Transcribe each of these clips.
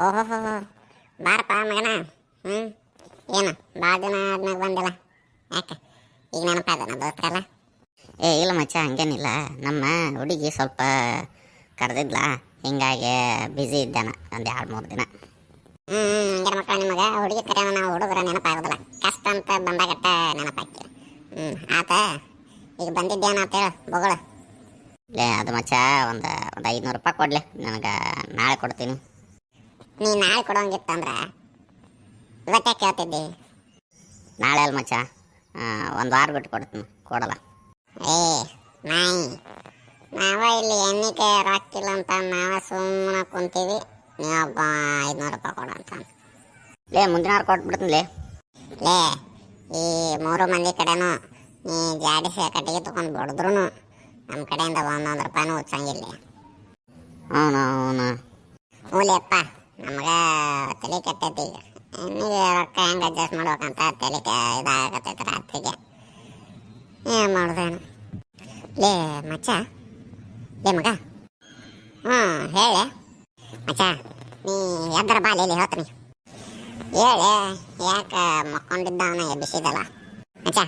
ಓಹೋ ಬಾರಪ್ಪ ಮಗನ ಹ್ಞೂ ಏನು ಭಾಳ ದಿನ ಆದ್ಮ್ಯಾಗ ಬಂದಿಲ್ಲ? ಯಾಕೆ? ಈಗ ನೆನಪಾದ ನಮ್ಮ ದೋಸ್ತರಲ್ಲ ಏ ಇಲ್ಲ ಮಚ್ಚ ಹಂಗೇನಿಲ್ಲ. ನಮ್ಮ ಹುಡುಗಿ ಸ್ವಲ್ಪ ಕರೆದಿದ್ಲ ಹಿಂಗಾಗಿ ಬ್ಯುಸಿ ಇದ್ದಾನ ಒಂದು ಎರಡು ಮೂರು ದಿನ. ಹ್ಞೂ ಹಂಗಾರ ಮಕ್ಕಳು ನಿಮಗೆ? ಹುಡುಗಿ ಕರೆಯೋಣ ನಾವು ಹುಡುಗರ ನೆನಪಾಗೋದಿಲ್ಲ. ಕಷ್ಟ ಅಂತ ಬಂದಾಗಟ್ಟ ನೆನಪಾಕಿ. ಹ್ಞೂ ಆತ ಈಗ ಬಂದಿದ್ದೇನ ಅಂತ ಹೇಳು ಬೊಗಳು. ಲೇ ಅದು ಮಚ್ಚ ಒಂದು ಒಂದು ಐದುನೂರು ರೂಪಾಯಿ ಕೊಡ್ಲಿ. ನನಗೆ ನಾಳೆ ಕೊಡ್ತೀನಿ. ನೀ ನಾಳೆ ಕೊಡೋಂಗಿತ್ತಂದ್ರೆ ಇವತ್ತೇ ಕೇಳ್ತಿದ್ದಿ. ನಾಳೆ ಅಲ್ಲ ಮಚ್ಚ. ಒಂದು ವಾರ ಬಿಟ್ಟು ಕೊಡ್ತೀನಿ. ಕೊಡಲ್ಲ. ಏ ನಾಯಿ. ನಾವ ಇಲ್ಲಿ ಎಣ್ಣಿಕೆ ರೊಕ್ಕಿಲ್ಲ ಅಂತ ನಾವ ಸುಮ್ಮನೆ ಕುಂತೀವಿ. ನೀವೊಬ್ಬ ಐದುನೂರು ರೂಪಾಯಿ ಕೊಡು ಅಂತ ಲೇ ಮುಂದಿನ ವಾರ ಕೊಟ್ಬಿಡ್ತೀನಿ ಲೇ. ಲೇ ಈ ಮೂರು ಮಂದಿ ಕಡೆನೂ ನೀ ಜಾಡಿಸಿ ಕಟ್ಟಿಗೆ ತಗೊಂಡು ಬಡಿದ್ರು ನಮ್ಮ ಕಡೆಯಿಂದ ಒಂದೊಂದು ರೂಪಾಯಿನೂ ಉತ್ಸಂಗಿಲ್ಲ ಹ್ಞೂ ಹ್ಞೂ ಹ್ಞೂಲಿಯಪ್ಪ ನಮಗ ತಲೆ ಕೆಟ್ಟೈತಿ ಈಗ. ನಿಮಗೆ ರೊಕ್ಕ ಹೆಂಗೆ ಅಡ್ಜಸ್ಟ್ ಮಾಡ್ಬೇಕಂತ ತಲೆ ಇದಾಗತ್ತೈತಿ ರಾತ್ರಿಗೆ ಏನು ಮಾಡ್ದೇನು? ಲೇ ಮಚ್ಚ. ಲೇ ಮಗ. ಹ್ಞೂ ಹೇಳೆ. ಮಚ್ಚ ನೀ ಎದ್ರ ಬಾ ಲೇ ಹೇಳ್ತೀನಿ ಹೇಳೆ ಯಾಕೆ ಮಕ್ಕೊಂಡಿದ್ದವನ ಎಬ್ಬಿಸಿದಲ್ಲ? ಮಚ್ಚ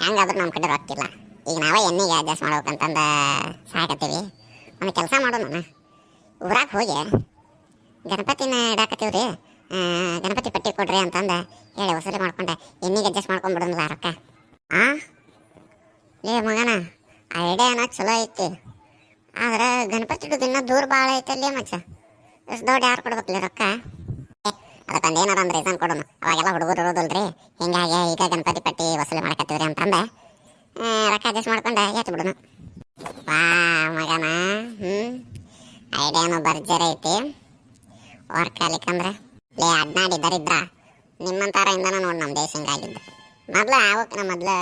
ಹೆಂಗಾದ್ರೂ ನಮ್ಮ ಕಡೆ ರೊಕ್ಕಿಲ್ಲ ಈಗ ನಾವೇ ಎಣ್ಣಿಗೆ ಅಡ್ಜಸ್ಟ್ ಮಾಡ್ಬೇಕಂತಂದ ಸಾಕತ್ತೀವಿ. ಒಂದು ಕೆಲಸ ಮಾಡೋಣ ಊರಾಗ ಹೋಗಿ ಗಣಪತಿನ ಇಡಾಕತ್ತೀವಿ ರೀ ಗಣಪತಿ ಪಟ್ಟಿ ಕೊಡ್ರಿ ಅಂತಂದ ಹೇಳಿ ವಸೂಲಿ ಮಾಡ್ಕೊಂಡೆ. ಎಣ್ಣೆಗೆ ಅಡ್ಜಸ್ಟ್ ಮಾಡ್ಕೊಂಡ್ಬಿಡೋಣ ರೊಕ್ಕ. ಆ? ಲೇ ಮಗನ ಐಡಿಯಾನ ಚಲೋ ಐತಿ. ಆದ್ರೆ ಗಣಪತಿ ದಿನ ಇನ್ನೂ ದೂರ ಭಾಳ ಐತಲ್ಲೇ ಮಚ್ಚ. ಎಷ್ಟು ದೊಡ್ಡ ಯಾರು ಕೊಡ್ಬೇಕಲ್ಲ ರೊಕ್ಕ? ಏ, ಅದಕ್ಕೊಂದು ಏನಾರ ಒಂದು ರೀಸನ್ ಕೊಡೋಣ. ಅವಾಗೆಲ್ಲ ಹುಡುಗರು ಇರೋದಲ್ರಿ. ಹಿಂಗಾಗಿ ಈಗ ಗಣಪತಿ ಪಟ್ಟಿ ವಸೂಲಿ ಮಾಡಕತ್ತೀವ್ರಿ ಅಂತಂದ ಆ, ರೊಕ್ಕ ಅಡ್ಜಸ್ಟ್ ಮಾಡ್ಕೊಂಡು ಎತ್ತು ಬಿಡೋಣ ವಾ ಮಗನ ಹ್ಞೂ ಐಡಿಯಾನು ಭರ್ಜರಿ ಐತಿ. ವರ್ಕ್ ಆಲಿಕ್ಕಂದ್ರೆ ಲೇ ಅಡ್ನಾಡಿ ದರಿದ್ರ ನಿಮ್ಮಂತಾರ ಇಂದನ ನೋಡಿ ನಮ್ಮ ದೇಶ ಹಿಂಗಾಗಿದ್ದು ಮೊದ್ಲು ಆವಕ್ಕೆ ನಾ ಮೊದ್ಲು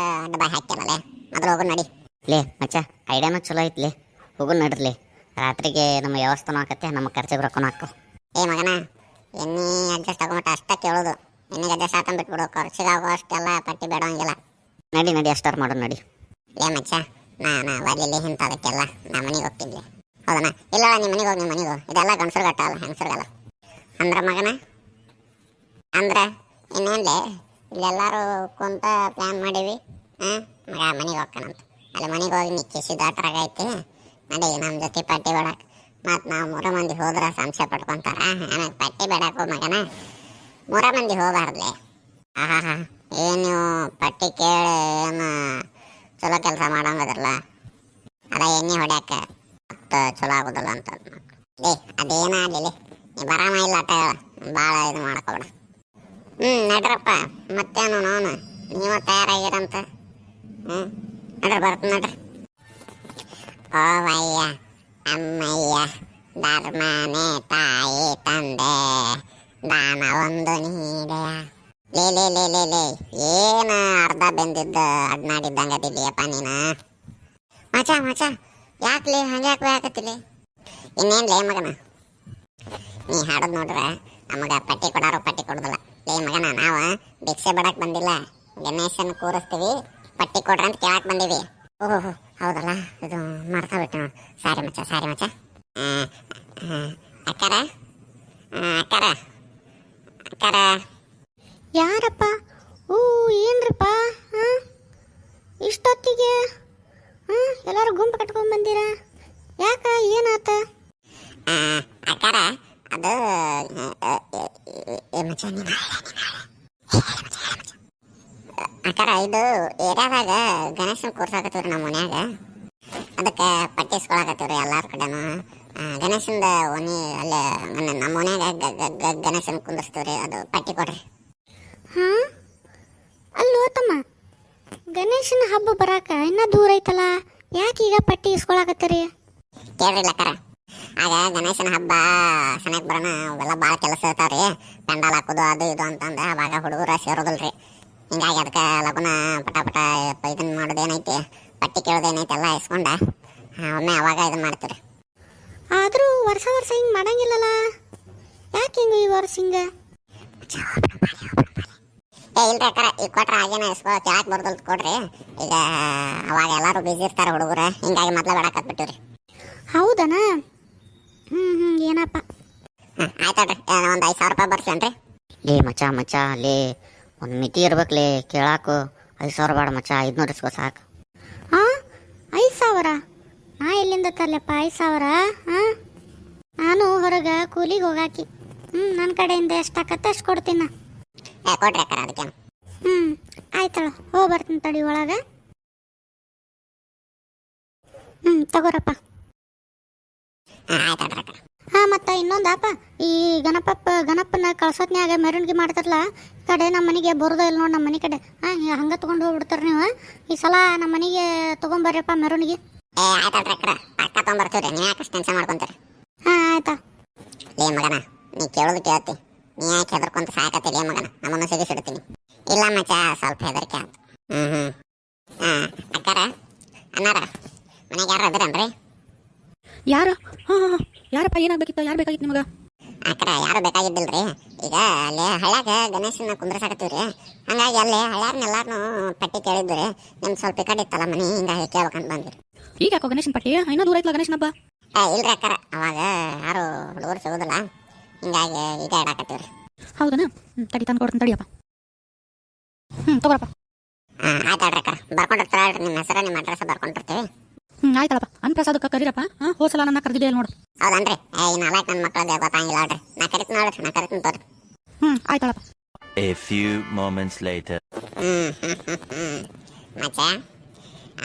ಬಾಯಿ ಹಾಕ್ಯಲ್ಲೇ ಮೊದ್ಲು ಹೋಗು ನಡಿ. ಲೇ ಮಚ್ಚ ಐಡಿಯಾನು ಚಲೋ ಐತ್ಲಿ ಹೋಗು ನಡ್ರಿ ರಾತ್ರಿಗೆ ನಮ್ಮ ವ್ಯವಸ್ಥೆನೂ ಆಕತ್ತೆ ನಮ್ಮ ಖರ್ಚಿಗೆ ರೊಕ್ಕನೂ ಹಾಕು. ಏ ಮಗನ ಎಣ್ಣೆ ಅಡ್ಜಸ್ಟ್ ಆಗೋಮಟ್ಟ ಅಷ್ಟೇ ಕೇಳೋದು. ಎಣ್ಣೆಗೆ ಅಡ್ಜಸ್ಟ್ ಆತಂದು ಬಿಟ್ಬಿಡು ಖರ್ಚಿಗೆ ಆಗೋ ಅಷ್ಟೆಲ್ಲ ಪಟ್ಟಿ ಬೇಡವಂಗಿಲ್ಲ. ನಡಿ ನಡಿ ಅಷ್ಟಾರು ಮಾಡೋಣ ನಡಿ. ಲೇ ಮಚ್ಚ, ನಾ ನಾ ಬರ್ಲಿಲ್ಲ ಇಂಥದಕ್ಕೆಲ್ಲ ನಾ ಮನೆಗೆ ಹೋಗ್ತಿದ್ದೆ ಹೌದಣ್ಣ ಇಲ್ಲ ನಿಮ್ಮ ಮನೆಗೆ ಹೋಗಿ ನಿಮ್ಮ ಮನೆಗೆ ಹೋಗಿ. ಇದೆಲ್ಲ ಗಂಡಸರು ಗಟ್ಟ ಅಲ್ಲ, ಹೆಂಗಸರಿಗಲ್ಲ. ಅಂದ್ರ ಮಗನ? ಅಂದ್ರ, ಇನ್ನೇನ್ಲೆ, ಇಲ್ಲೆಲ್ಲರೂ ಕುಂತ ಪ್ಲ್ಯಾನ್ ಮಾಡೀವಿ. ಹಾಂ ಮಗ ಮನೆಗೆ ಹೋಗ್ಕಣಂತ. ಅಲ್ಲಿ ಮನೆಗೆ ಹೋಗಿ ನಿಕ್ಕಿಸಿ ಕಿಸಿ ಐತಿ. ನಡಿ ನಮ್ಮ ಜೊತೆ ಪಟ್ಟಿ ಬೇಡಕ್ಕೆ ಮತ್ತು ನಾವು ಮೂರ ಮಂದಿ ಹೋದ್ರೆ ಸಂಶಯ ಪಟ್ಕೊಂತಾರ. ಆಮೇಲೆ ಪಟ್ಟಿ ಬೇಡಕ್ಕೋ ಮಗನ? ಮೂರ ಮಂದಿ ಹೋಗಬಾರ್ದೆ ಆಹಾ ಏನು ನೀವು ಪಟ್ಟಿ ಕೇಳಿ ಏನು ಚಲೋ ಕೆಲಸ ಮಾಡಂಗದಿರಲ್ಲ ಅದ ಎಣ್ಣೆ ಹೊಡ್ಯಾಕ ಮತ್ತೆ ಚಲೋ ಆಗೋದಿಲ್ಲ ಅಂತ ಏ ಅದೇನಾಗಲಿ ನೀ ಬರಾಮ ಇಲ್ಲ ಅಟ ಭಾಳ ಇದು ಮಾಡ್ಕೋಬೇಡ. ಹ್ಞೂ ನಡ್ರಪ್ಪ, ಮತ್ತೇನು ನೋನು ನೀವು ತಯಾರಾಗಿರಂತ? ಹ್ಞೂ ನಡ್ರಿ ಬರ್ತೀನಿ ನಡ್ರಿ. ಓ ವಯ್ಯ, ಅಮ್ಮಯ್ಯ, ಧರ್ಮನೇ ತಾಯಿ, ತಂದೆ, ದಾನ ಒಂದು ನೀಡೆ ಲೇ ಲೇ ಲೇ ಲೇ ಲೇ. ಏನ ಅರ್ಧ ಬೆಂದಿದ್ದ ಅಡ್ನಾಡಿದ್ದಂಗೆ ಅದಿದೆಯಪ್ಪ ನೀನ? ಮಚ ಮಚ ಯಾಕೆ ಹಂಗೆ ಯಾಕೆ ಇನ್ನೇನ್ ಲೇ ಮಗನ? ನೀ ಹಾಡೋದು ನೋಡ್ರೆ ನಮಗೆ ಪಟ್ಟಿ ಕೊಡಾರು, ಪಟ್ಟಿ ಕೊಡೋದಿಲ್ಲ. ಲೇ ಮಗನ, ನಾವು ಭಿಕ್ಷೆ ಬಿಡಕ್ಕೆ ಬಂದಿಲ್ಲ. ಗಣೇಶನ್ ಕೂರಿಸ್ತೀವಿ, ಪಟ್ಟಿ ಕೊಡ್ರ ಅಂತ ಕೇಳಕ್ಕೆ ಬಂದೀವಿ. ಓಹೋ ಹೌದಲ್ಲ? ಇದು ಮರ್ತಾ ಬಿಟ್ಟು ನೋಡಿ. ಸಾರಿ ಮಚ್ಚ ಸಾರಿ ಮಚ್ಚ. ಅಕ್ಕಾರ? ಅಕ್ಕಾರ? ಅಕ್ಕಾರ? ಯಾರಪ್ಪ? ಓ ಏನ್ರಪ್ಪ? ಹಾಂ? ಇಷ್ಟೊತ್ತಿಗೆ? ಹಾಂ? ಎಲ್ಲರೂ ಗುಂಪು ಕಟ್ಕೊಂಡ್ ಬಂದಿರ? ಯಾಕ, ಏನಾತ? ಅಕ್ಕಾರ, ಅದು ಅಕ್ಕಾರ, ಇದು ಏರಿಯಾದಾಗ ಗಣೇಶನ ಕೂರ್ಸಾಕತ್ತೀವ್ರಿ ನಮ್ಮ ಮನ್ಯಾಗ. ಅದಕ್ಕೆ ಪಟ್ಟಿಸ್ಕೊಳಕತ್ತೀವ್ರಿ ಎಲ್ಲಾರ ಕಡೆನು. ಗಣೇಶಂದ ಒನಿ ಅಲ್ಲೇ, ನಮ್ಮ ಮನ್ಯಾಗ ಗಣೇಶನ್ ಕುಂದಿರ್ಸ್ತೀವ್ರಿ ಅದು ಪಟ್ಟಿ ಕೊಡ್ರಿ. ಹಾಂ? ಅಲ್ಲೋ ತಮ್ಮ ಗಣೇಶನ ಹಬ್ಬ ಬರಾಕ ಇನ್ನ ದೂರ ಐತಲ್ಲ ಯಾಕೆ ಈಗ ಪಟ್ಟಿ ಇಸ್ಕೊಳಕತ್ತೀರಿ? ಕೇಳ್ರಿ ಲಕ್ಕರ ಆಗ ಗಣೇಶನ ಹಬ್ಬ ಸನಕ್ ಬರೋಣ ಅವೆಲ್ಲ ಭಾಳ ಕೆಲಸ ಇರ್ತಾವ್ರಿ ಪೆಂಡಾಲ್ ಹಾಕೋದು ಅದು ಇದು ಅಂತಂದ ಅವಾಗ ಹುಡುಗರು ಸೇರೋದಿಲ್ರಿ. ಹಿಂಗಾಗಿ ಅದಕ್ಕೆ ಲಗುನ ಪಟಾಪಟ ಪಟ ಇದನ್ನ ಮಾಡೋದೇನೈತಿ ಪಟ್ಟಿ ಕೇಳೋದೇನೈತಿ ಎಲ್ಲ ಇಸ್ಕೊಂಡ ಒಮ್ಮೆ ಅವಾಗ ಇದನ್ನ ಮಾಡ್ತೀರಿ ಆದರೂ ವರ್ಷ ವರ್ಷ ಹಿಂಗೆ ಮಾಡಂಗಿಲ್ಲಲ್ಲ ಯಾಕೆ ಹಿಂಗೆ ಈ ವರ್ಷ ಹಿಂಗೆ? ಏ ಇಲ್ಲ ಅಕ್ಕಾರ ಈಗ ಕೊಟ್ರೆ ಹಾಗೇನ ಇಸ್ಕೊಳಕ್ಕೆ ಯಾಕೆ ಬರ್ದಲ್ ಕೊಡ್ರಿ. ಈಗ ಅವಾಗ ಎಲ್ಲರೂ ಬಿಸಿ ಇರ್ತಾರೆ ಹುಡುಗರು. ಹಿಂಗಾಗಿ ಮೊದಲ ಬೇಡಕ್ಕೆ ರೀ ಹೌದನಾ? ಹ್ಞೂ ಹ್ಞೂ ಏನಪ್ಪ? ಹಾಂ ಆಯ್ತಾಡ್ರಿ ಒಂದು ಐದು ಸಾವಿರ ರೂಪಾಯಿ ಬರ್ಸ್ಲೇನ್ರಿ ಲೇ ಮಚ ಮಚ ಲೇ ಒಂದು ಮಿತಿ ಇರ್ಬೇಕ್ಲೇ ಕೇಳಾಕು. ಐದು ಸಾವಿರ ಬೇಡ ಮಚ ಐದುನೂರು ಇಸ್ಕೋ ಸಾಕು. ಹಾಂ ಐದು ಸಾವಿರ? ನಾ ಎಲ್ಲಿಂದ ತರ್ಲಪ್ಪ ಐದು ಸಾವಿರ? ಹಾಂ ನಾನು ಹೊರಗೆ ಕೂಲಿಗೆ ಹೋಗಾಕಿ. ಹ್ಞೂ ನನ್ನ ಕಡೆಯಿಂದ ಎಷ್ಟಾಗತ್ತೆ ಅಷ್ಟು ಕೊಡ್ತೀನಿ. ನಾ ಏ ಕೊಡ್ರಿ ಅಕ್ಕಾರ ಅದಕ್ಕೇನು ಹ್ಞೂ ಆಯ್ತಳ ಹೋಗಿ ಬರ್ತೀನಿ ತಡಿ ಒಳಗೆ. ಹ್ಮ್ ತಗೋರಪ್ಪ. ಹಾಂ ಆಯ್ತಡ್ರಿ ಅಕ್ಕಾರ ಹಾಂ ಮತ್ತು ಇನ್ನೊಂದಪ್ಪ ಈ ಗಣಪಪ್ಪ ಗಣಪನ ಕಳ್ಸೋತ್ನ್ಯಾಗ ಮೆರವಣಿಗೆ ಮಾಡ್ತಾರಲ್ಲ ಈ ಕಡೆ ನಮ್ಮ ಮನೆಗೆ ಬರೋದೇ ಇಲ್ಲ ನೋಡಿ ನಮ್ಮ ಮನೆ ಕಡೆ. ಹಾ ಹಂಗೆ ತೊಗೊಂಡು ಹೋಗ್ಬಿಡ್ತಾರೆ ನೀವು. ಈ ಸಲ ನಮ್ಮ ಮನೆಗೆ ತೊಗೊಂಬರ್ರಪ್ಪ ಮೆರವಣಿಗೆ. ಏ ಆಯ್ತಡ್ರಿ ಅಕ್ಕಾರ ಪಕ್ಕ ತೊಗೊಂಬರ್ತೀವ್ರಿ ನೀವು ಯಾಕೆ ಟೆನ್ಷನ್ ಮಾಡ್ಕೊಂತೀರಿ? ಹಾ ಆಯ್ತಾ. ಲೇ ಮಗನ ನೀ ಕೇಳೋದು ಕೇಳ್ತಿ. ನೀ ಯಾಕೆ ಹೆದರ್ಕೊಂತ ಸಾಯಕ ಲೇ ಮಗನ? ನಮ್ಮನ್ನು ಸಿಗಿಸಿಡ್ತೀನಿ ಇಲ್ಲ ಮಚ್ಚ ಸ್ವಲ್ಪ ಹೆದರಿಕೆ ಹ್ಮ್ ಹ್ಞೂ ಹ್ಞೂ ಹಾಂ ಅಕ್ಕಾರ ಅನ್ನಾರ ಮನೆಗೆ ಯಾರು ಅದರೇನ್ರಿ ಯಾರು? ಹಾಂ ಹಾಂ ಯಾರಪ್ಪ ಏನಾಗಬೇಕಿತ್ತು? ಯಾರು ಬೇಕಾಗಿತ್ತು ನಿಮಗೆ? ಅಕ್ಕಾರ ಯಾರು ಬೇಕಾಗಿದ್ದಿಲ್ರಿ? ಈಗ ಅಲ್ಲಿ ಹಳ್ಯಾಗ ಗಣೇಶನ ಕುಂದ್ರಸಾಕತ್ತೀವ್ರಿ. ಹಂಗಾಗಿ ಅಲ್ಲಿ ಹಳ್ಯಾರ್ನೆಲ್ಲಾರು ಪಟ್ಟಿ ಕೇಳಿದ್ರಿ ನಿಮ್ ಸ್ವಲ್ಪ ಈ ಕಡೆ ಇತ್ತಲ್ಲ ಮನೆ ಹಿಂಗಾಗಿ ಕೇಳ್ಬೇಕಂತ ಬಂದ್ರಿ ಈಗ ಯಾಕೋ ಗಣೇಶನ ಪಟ್ಟಿ? ಇನ್ನೂ ದೂರ ಐತಲ್ಲ ಗಣೇಶನ ಹಬ್ಬ ಏ ಇಲ್ರಿ ಅಕ್ಕಾರ. ಅವಾಗ ಯಾರು ಹುಡುಗರು ಸಿಗೋದಿಲ್ಲ. ಹಿಂಗಾಗಿ ಈಗ ಇಡಾಕತ್ತೀವ್ರಿ ಹೌದನ ಹ್ಞೂ ತಡಿ ತಂದು ಕೊಡ್ತೀನಿ ತಡಿಯಪ್ಪ ಹ್ಞೂ ತಗೋರಪ್ಪ ಹಾಂ ಆಯ್ತಾಳ್ರಿ ಅಕ್ಕಾರ ಬರ್ಕೊಂಡಿರ್ತಾರ ನಿಮ್ಮ ಹೆಸರು ನಿಮ್ಮ ಅಡ್ರೆಸ್ ಬರ್ಕೊಂಡಿರ್ತೀವಿ ಹ್ಞೂ ಆಯ್ತಲ್ಲಪ್ಪ ಅನ್ನಪ್ರಸಾದಕ್ಕೆ ಕರೀರಪ್ಪ ಹಾಂ ಹೋದ ಸಲ ನನ್ನ ಕರೆದಿದ್ದೆ ನೋಡು ಹೌದನ್ರಿ ಏ ಈ ನಾಲ್ಕು ನನ್ನ ಮಕ್ಕಳದ್ದು ಗೊತ್ತಾಗಿಲ್ಲ ನೋಡ್ರಿ ನಾ ಕರಿತೀನಿ ನೋಡ್ರಿ ನಾ ಕರಿತೀನಿ ತೋರಿ ಹ್ಞೂ ಆಯ್ತಲ್ಲಪ್ಪ A few moments later. ಹ್ಮ್ ಹ್ಮ್ ಹ್ಮ್ ಹ್ಮ್ ಮಚ್ಚ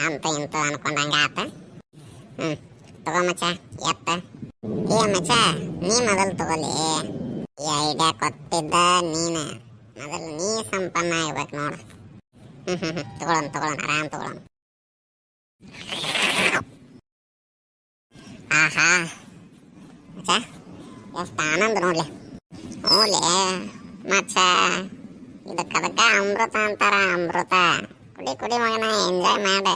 ಅಂತ ಇಂತ ಅನ್ಕೊಂಡಂಗ ಆತ ಹ್ಮ್ ತಗೋ ಮಚ್ಚ ಎತ್ತ ಏ ಮಚ್ಚ ನೀ ಮೊದಲು ತಗೋಲಿ ಈ ಐಡಿಯಾ ಕೊಟ್ಟಿದ್ದ ನೀನ ಮೊದಲು ನೀ ಸಂಪನ್ನ ಆಗ್ಬೇಕು ನೋಡು ಹ್ಮ್ ಹ್ಮ್ ಹ್ಮ್ ತಗೊಳೋಣ ತಗೊಳೋಣ ಆರಾಮ್ ತಗೊಳೋಣ ಆಹಾ ಮಚ್ಚ ಎಷ್ಟು ಆನಂದ ನೋಡ್ಲಿ ಹ್ಞೂಲೇ ಮಚ್ಚ ಇದಕ್ಕದಕ್ಕ ಅಮೃತ ಅಂತಾರ ಅಮೃತ ಕುಡಿ ಕುಡಿ ಮಗನ ಎಂಜಾಯ್ ಮಾಡ